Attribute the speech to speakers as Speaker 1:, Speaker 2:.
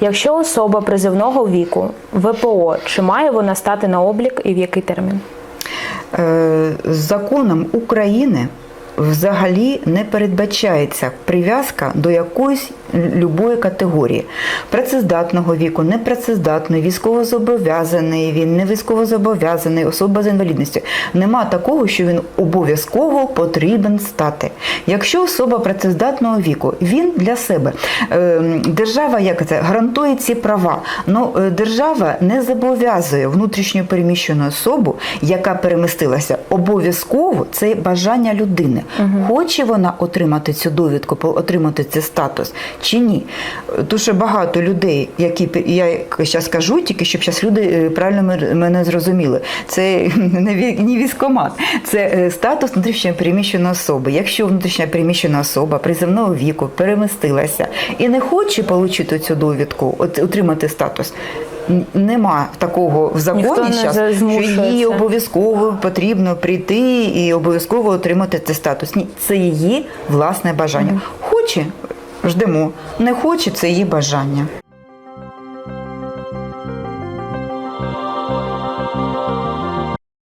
Speaker 1: Якщо особа призивного віку ВПО, чи має вона стати на облік і в який термін?
Speaker 2: Е, законом України взагалі не передбачається прив'язка до якоїсь любої категорії працездатного віку, непрацездатної, військовозобов'язаний, він не військовозобов'язаний, особа з інвалідністю. Нема такого, що він обов'язково потрібен стати. Якщо особа працездатного віку, він для себе е, держава як це гарантує ці права. Ну е, держава не зобов'язує внутрішньо переміщену особу, яка перемістилася, обов'язково це бажання людини. Хоче вона отримати цю довідку, отримати цей статус чи ні? Дуже багато людей, які я зараз кажу, тільки щоб зараз люди е, правильно мене зрозуміли. Це не ві- військомат, це е, статус внутрішньо переміщеної особи. Якщо внутрішньо переміщена особа приземного віку перемістилася і не хоче отримати цю довідку, от- отримати статус. Нема такого в законі
Speaker 1: зараз,
Speaker 2: що їй обов'язково потрібно прийти і обов'язково отримати цей статус. Ні, це її власне бажання. Хоче, ждемо. Не хоче, це її бажання.